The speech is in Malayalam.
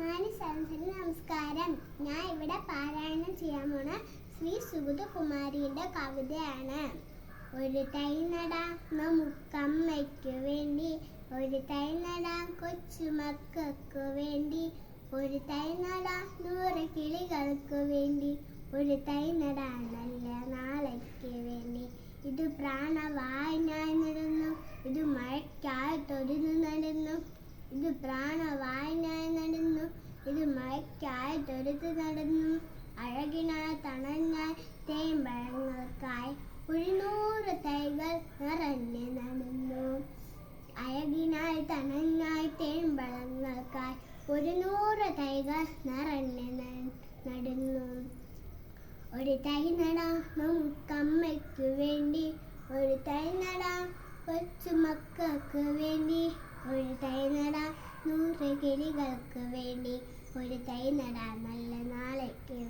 നമസ്കാരം. ഞാൻ ഇവിടെ പാരായണം ചെയ്യാൻ പോണ ശ്രീ സുഗതകുമാരിയുടെ കവിതയാണ്. ഒരു തൈ നടാം നമുക്കമ്മയ്ക്ക് വേണ്ടി. ഒരു തൈ നടാം കൊച്ചുമക്കൾക്ക് വേണ്ടി. ഒരു തൈ നടാം നൂറ് കിളികൾക്ക് വേണ്ടി. ഒരു തൈ നടാം നല്ല നാളേക്ക് വേണ്ടി. ഇത് പ്രാണവായി ഞാൻ നടന്നു. ഇത് മഴയ്ക്കായി തൊരുന്ന് നടന്നു. ഇത് പ്രാണവായി ഞാൻ നടന്നു തൊരുത്ത് നടന്നു. അഴകിനായി തണഞ്ഞ തേമ്പഴങ്ങൾക്കായി ഒരു നൂറ് തൈകൾ നിറഞ്ഞ് നടന്നു അഴകിനായി തണഞ്ഞായി തേമ്പഴങ്ങൾക്കായി ഒരു നൂറ് തൈകൾ നിറഞ്ഞ് നടന്നു. ഒരു തൈ നടാം വേണ്ടി. ഒരു തൈ നടാം കൊച്ചുമക്കൾക്ക് വേണ്ടി. ഒരു തൈ നടാം നൂറ് കിളികൾക്ക് വേണ്ടി. ഒരു തൈ നടാം നല്ല നാളേക്ക് വേണ്ടി താങ്ക് യു